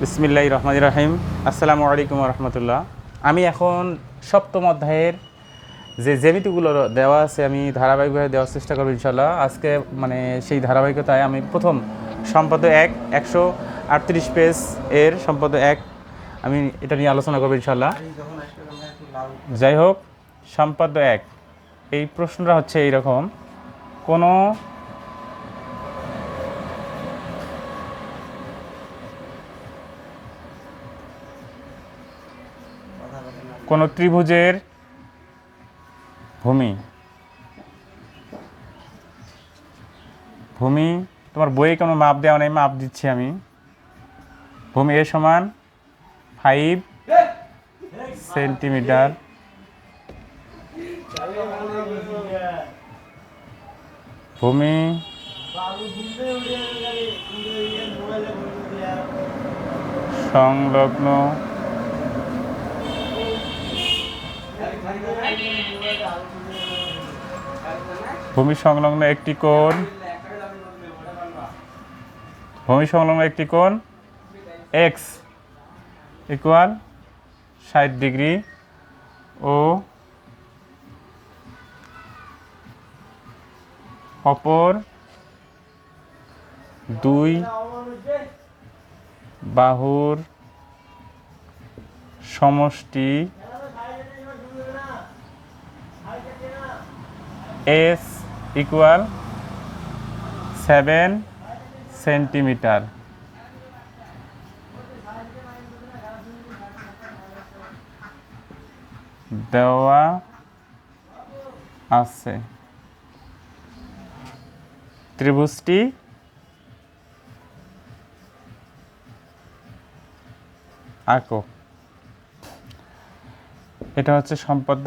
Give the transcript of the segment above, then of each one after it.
বিসমিল্লাহ রহমান রাহিম। আসসালামু আলাইকুম রহমতুল্লাহ। আমি এখন সপ্তম অধ্যায়ের যে জ্যামিতিগুলো দেওয়া আছে, আমি ধারাবাহিকভাবে দেওয়ার চেষ্টা করব ইনশাল্লাহ আজকে মানে সেই ধারাবাহিকতায় আমি প্রথম সম্পদ এক, একশো আটত্রিশ পেজ এর সম্পদ এক, আমি এটা নিয়ে আলোচনা করব ইনশাল্লাহ যাই হোক সম্পাদ্য এক। এই প্রশ্নটা হচ্ছে এইরকম। কোনো কোনো ত্রিভুজের ভূমি। ভূমি, তোমার বইয়ে কোনো মাপ দেওয়া নেই, মাপ দিচ্ছি আমি। ভূমি এ সমান ফাইভ সেন্টিমিটার ভূমি সংলগ্ন ভূমি সংলগ্ন একটি কোণ। ভূমি সংলগ্ন একটি কোণ। এক্স ইকুয়াল ষাট ডিগ্রি ও অপর দুই বাহুর সমষ্টি এস ইকুয়াল সেভেন সেন্টিমিটার। দেওয়া আছে। ত্রিভুজটি আঁকো। এটা হচ্ছে সম্পদ্য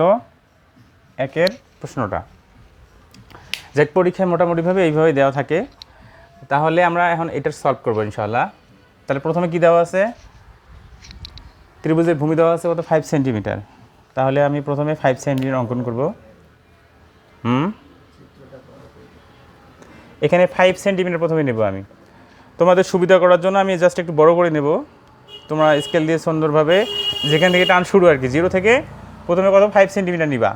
একের প্রশ্নটা। যে পরীক্ষায় মোটামুটিভাবে এইভাবে দেওয়া থাকে। তাহলে আমরা এখন এটার সলভ করব ইনশাল্লাহ তাহলে প্রথমে কি দেওয়া আছে? ত্রিভুজের ভূমি দেওয়া আছে কত? ফাইভ সেন্টিমিটার তাহলে আমি প্রথমে ফাইভ সেন্টিমিটার অঙ্কন করব। হুম? এখানে ফাইভ সেন্টিমিটার প্রথমে নেব আমি। তোমাদের সুবিধা করার জন্য আমি জাস্ট একটু বড় করে নেব। তোমরা স্কেল দিয়ে সুন্দরভাবে যেখান থেকে টান শুরু আর কি জিরো থেকে প্রথমে কত? ফাইভ সেন্টিমিটার নিবা।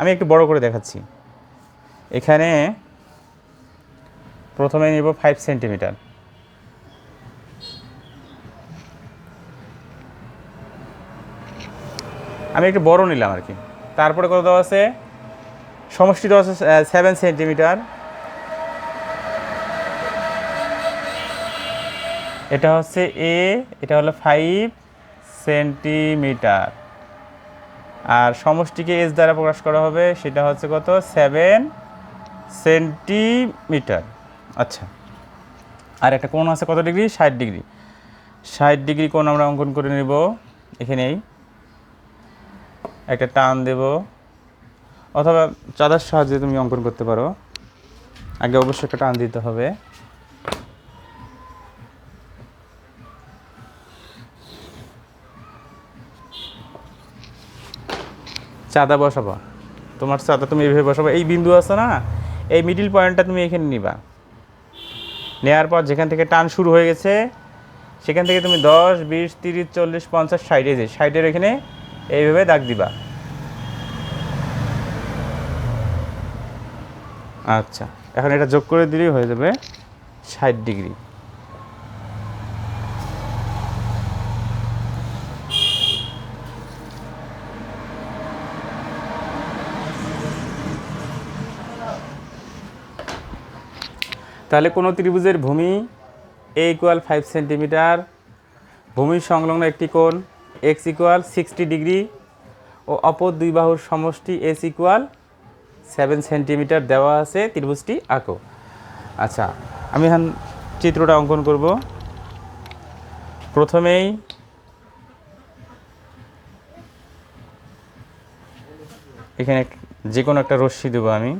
আমি একটু বড় করে দেখাচ্ছি। এখানে প্রথমে নিব ফাইভ সেন্টিমিটার আমি একটু বড় নিলাম আর কি। তারপরে কত দেওয়া আছে? সমষ্টি দেওয়া আছে সেভেন সেন্টিমিটার এটা হচ্ছে এ এটা হলো ফাইভ সেন্টিমিটার আর সমষ্টিকে এস দ্বারা প্রকাশ করা হবে, সেটা হচ্ছে কত? Seven centimetre. আচ্ছা। আর একটা কোণ আছে কত ডিগ্রি? ষাট ডিগ্রি। ষাট ডিগ্রি কোণ আমরা অঙ্কন করে নেব। এখানেই একটা টান দেব। অথবা চাঁদার সাহায্যে তুমি অঙ্কন করতে পারো। আগে অবশ্যই একটা টান দিতে হবে। চাঁদা বসাবা। তোমার চাঁদা তুমি এইভাবে বসাবা। এই বিন্দু আছে না? এই মিডিল পয়েন্টটা তুমি এখানে নিবা। নেওয়ার পর যেখান থেকে টান শুরু হয়ে গেছে, সেখান থেকে তুমি দশ, বিশ, তিরিশ, চল্লিশ, পঞ্চাশ সাইডে যে ষাটের এখানে এইভাবে দাগ দিবা। আচ্ছা এখন এটা যোগ করে দিলেই হয়ে যাবে ষাট ডিগ্রি। তাহলে কোনো ত্রিভুজের ভূমি এ ইকুয়াল ফাইভ সেন্টিমিটার ভূমির সংলগ্ন একটি কোণ এক্স ইকুয়াল সিক্সটি ডিগ্রি ও অপর দুই বাহুর সমষ্টি এস ইকুয়াল সেভেন সেন্টিমিটার দেওয়া আছে ত্রিভুজটি আঁকো। আচ্ছা আমি এখন চিত্রটা অঙ্কন করব। প্রথমেই এখানে যে কোনো একটা রশ্মি দেবো আমি।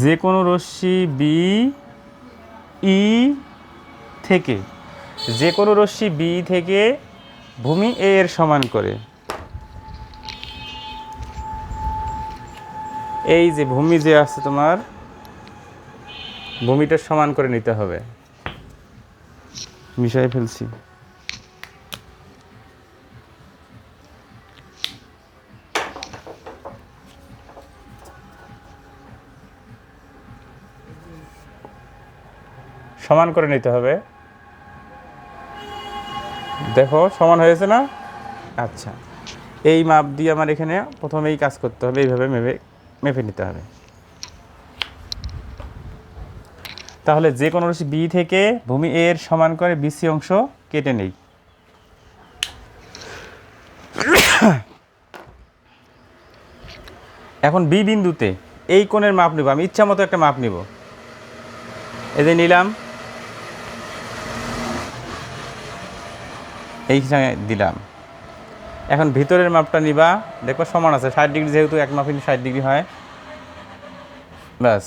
যে কোনো রশ্মি বি, ই থেকে যে কোনো রশ্মি বি থেকে ভূমি এ এর সমান করে। এই যে ভূমি যে আছে তোমার ভূমিটা সমান করে নিতে হবে। মিশাই ফেলছি। সমান করে নিতে হবে। দেখো, সমান হয়েছে না? আচ্ছা। এই মাপ দিয়ে আমার এখানে প্রথমেই কাজ করতে হবে, এইভাবে মেপে মেপে নিতে হবে। তাহলে যে কোনো রাশি বি থেকে ভূমি এর সমান করে বিসি অংশ কেটে নেই। এখন বি বিন্দুতে এই কোণের মাপ নিব। আমি ইচ্ছা মতো একটা মাপ নিব। এই যে নিলাম। এইখানে দিলাম। এখন ভিতরের মাপটা নিবা। দেখো সমান আছে, ষাট ডিগ্রি যেহেতু এক মাপে ষাট ডিগ্রি হয়। ব্যাস।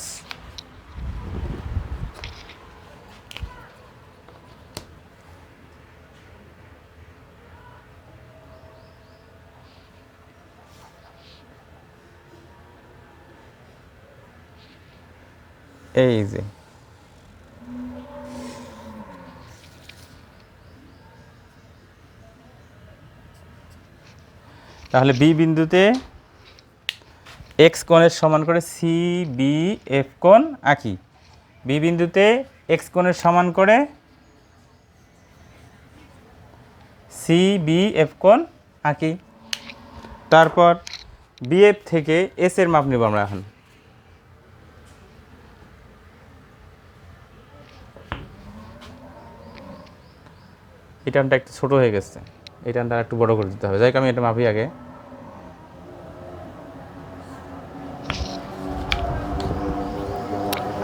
এই যে। তাহলে বি বিন্দুতে এক্স কোণের সমান করে সি বি এফ কোণ আঁকি বি বিন্দুতে এক্স কোণের সমান করে সি বি এফ কোণ আঁকি তারপর বিএফ থেকে এস এর মাপ নেব আমরা এখন। এই টানটা একটু ছোট হয়ে গেছে। এই টানটা একটু বড় করে দিতে হবে। যাই আমি এটা মাপি আগে।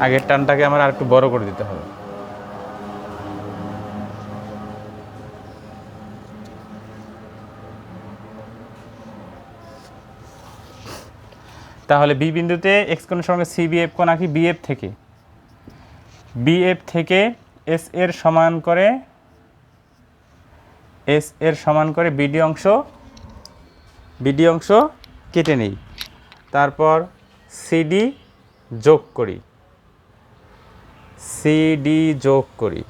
আগের টানটাকে আমার আর একটু বড় করে দিতে হবে। তাহলে বি বিন্দুতে এক্স কোণের সঙ্গে সি বি এফ কোণ আঁকি বিএফ থেকে। বিএফ থেকে এস এর সমান করে এস এর সমান করে বিডি অংশ বিডি অংশ কেটে নেই। তারপর সিডি যোগ করি। সিডি যোগ করি।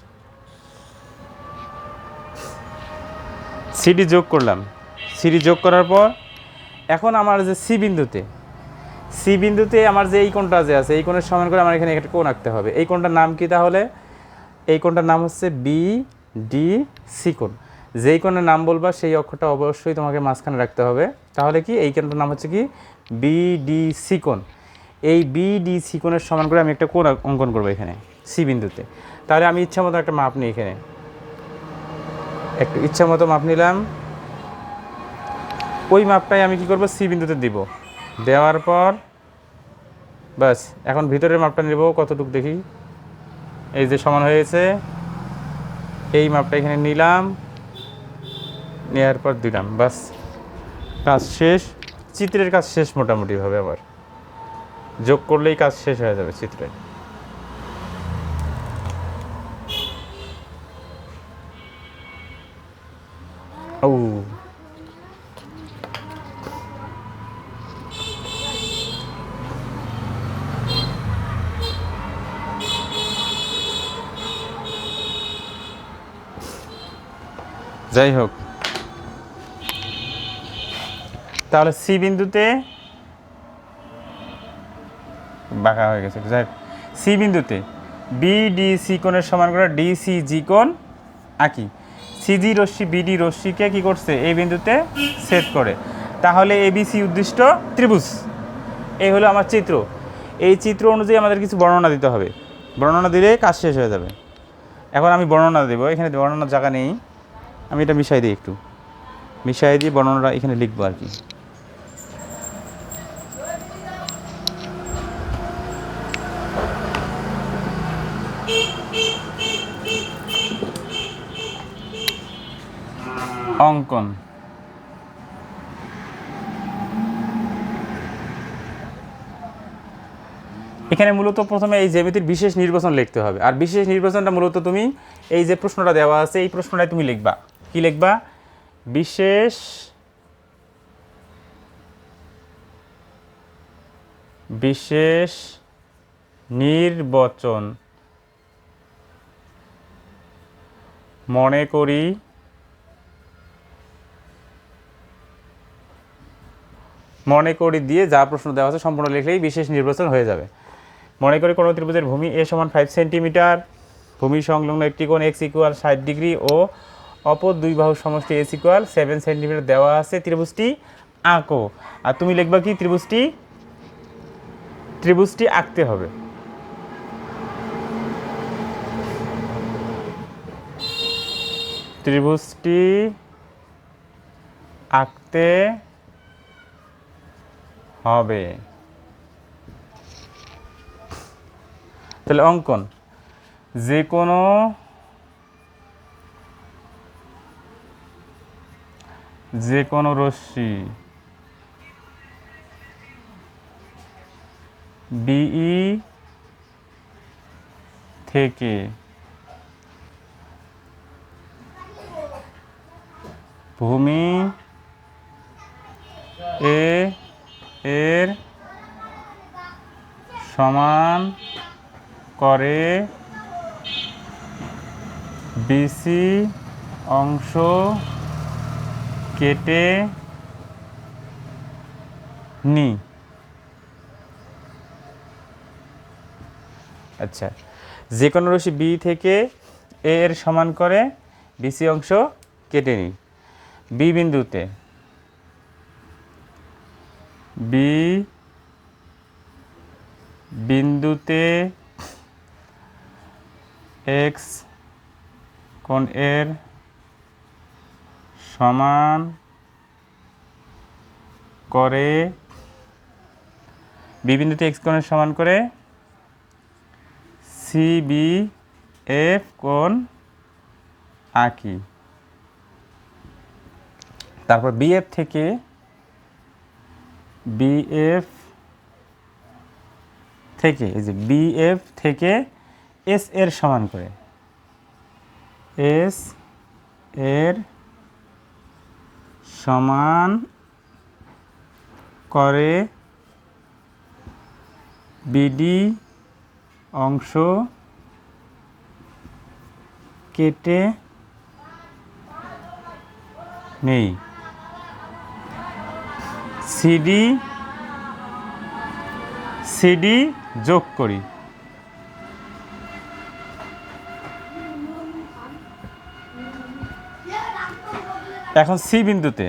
সিডি যোগ করলাম। সিডি যোগ করার পর এখন আমার যে সি বিন্দুতে সি বিন্দুতে আমার যে এই কোণটা যে আছে, এই কোণের সমান করে আমার এখানে একটা কোণ আঁকতে হবে। এই কোণটার নাম কি তাহলে? এই কোণটার নাম হচ্ছে বি ডি সি কোণ। যেই কোণের নাম বলবা, সেই অক্ষরটা অবশ্যই তোমাকে মাঝখানে রাখতে হবে। তাহলে কি? এই কোণটার নাম হচ্ছে কি? বি ডি সি কোণ। এই বি ডি সি কোণের সমান করে আমি একটা কোণ অঙ্কন করব এখানে। সি বিন্দুতে। তাহলে আমি ইচ্ছা মতো একটা মাপ নিই এখানে। একটু ইচ্ছা মতো মাপ নিলাম। ওই মাপটাই আমি কি করব? সি বিন্দুতে দিব। দেওয়ার পর বাস এখন ভিতরের মাপটা নেব কতটুকু দেখি। এই যে সমান হয়েছে। এই মাপটা এখানে নিলাম। নেওয়ার পর দিলাম বাস কাজ শেষ। চিত্রের কাজ শেষ মোটামুটিভাবে আবার। যোগ করলেই কাজ শেষ হয়ে যাবে চিত্রে ও। যাই হোক। তাহলে সি বিন্দুতে বাঁকা হয়ে গেছে। যাই হোক। সি বিন্দুতে বি ডি সি কোণের সমান করে ডি সি জি কোণ আঁকি সিজি রশ্মি, বিডি রশ্মিকে কি করছে? এই বিন্দুতে সেট করে। তাহলে এবিসি উদ্দিষ্ট ত্রিভুজ। এই হলো আমার চিত্র। এই চিত্র অনুযায়ী আমাদের কিছু বর্ণনা দিতে হবে। বর্ণনা দিলে কাজ শেষ হয়ে যাবে। এখন আমি বর্ণনা দেবো। এখানে বর্ণনার জায়গা নেই। আমি এটা মিশাই দিই একটু। মিশাই দিয়ে বর্ণনাটা এখানে লিখব আর কি। অঙ্কন। এখানে মূলত প্রথমে এই জ্যামিতির বিশেষ নির্বাচন লিখতে হবে। আর বিশেষ নির্বাচনটা মূলত তুমি এই যে প্রশ্নটা দেওয়া আছে, এই প্রশ্নটাই তুমি লিখবা। কি লিখবা? বিশেষ বিশেষ নির্বাচন মনে করি মনে করি দিয়ে যা প্রশ্ন দেওয়া আছে সম্পূর্ণ লিখলেই বিশেষ নির্বাচন হয়ে যাবে। মনে করি কোনো ত্রিভুজের ভূমি এ সমান ফাইভ সেন্টিমিটার ভূমি সংলগ্ন একটি কোণ এক্স ইকুয়াল ষাট ডিগ্রি ও অপর দুই বাহু সমষ্টি এস ইকুয়াল সেভেন সেন্টিমিটার দেওয়া আছে ত্রিভুজটি আঁকো। আর তুমি লিখবা কি? ত্রিভুজটি ত্রিভুজটি আঁকতে হবে। ত্রিভুজটি আঁকতে হবে। তাহলে অঙ্কন যে কোনো যে কোনো রশ্মি বিই থেকে ভূমি এ এর সমান করে বিসি অংশ কেটে নি। আচ্ছা যে কোনো রশ্মি বি থেকে এ এর সমান করে বিসি অংশ কেটে নিই বি বিন্দুতে। বি বিন্দুতে এক্স কোণ এর সমান করে বি বিন্দুতে এক্স কোণের সমান করে সি বি এফ কোণ আঁকি। তারপর বিএফ থেকে বিএফ থেকে, এই যে বিএফ থেকে এস এর সমান করে। এস এর সমান করে বিডি অংশ কেটে নেই। সিডি সিডি যোগ করি। এখন সি বিন্দুতে।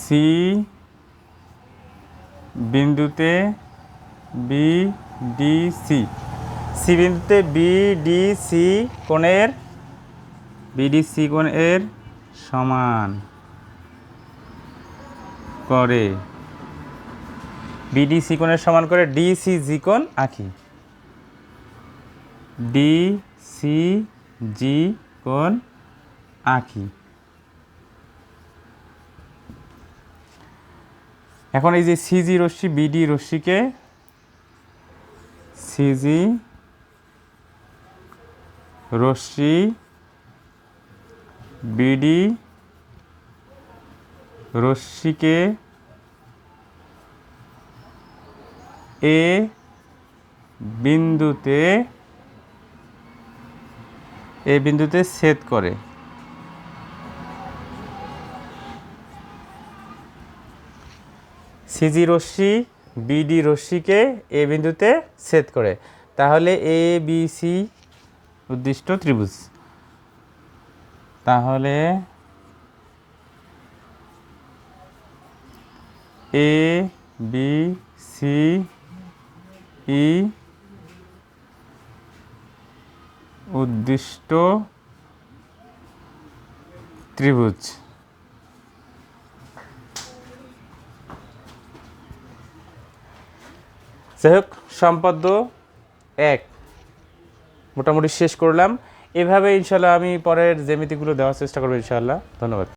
সি বিন্দুতে বি ডি সি সি বিন্দুতে বি ডি সি কোণের বিডিসি কোণ এর সমান করে বিডিসি কোণের সমান করে ডিসি জি কোণ আঁকি। ডি সি জি কোণ আঁকি। এখন এই যে সিজি রশ্মি বিডি রশ্মিকে সিজি রশ্মি বিডি রশ্মিকে এ বিন্দুতে এ বিন্দুতে ছেদ করে। সিজি রশ্মি, বিডি রশ্মিকে এ বিন্দুতে ছেদ করে। তাহলে এ, বি, সি, উদ্দিষ্ট ত্রিভুজ। তাহলে এ বি সি ই উদ্দিষ্ট ত্রিভুজ। যাই হোক সম্পাদ্য এক। মোটামুটি শেষ করলাম। এভাবে ইনশাল্লাহ আমি পরের জ্যামিতিগুলো দেওয়ার চেষ্টা করব ইনশাল্লাহ ধন্যবাদ।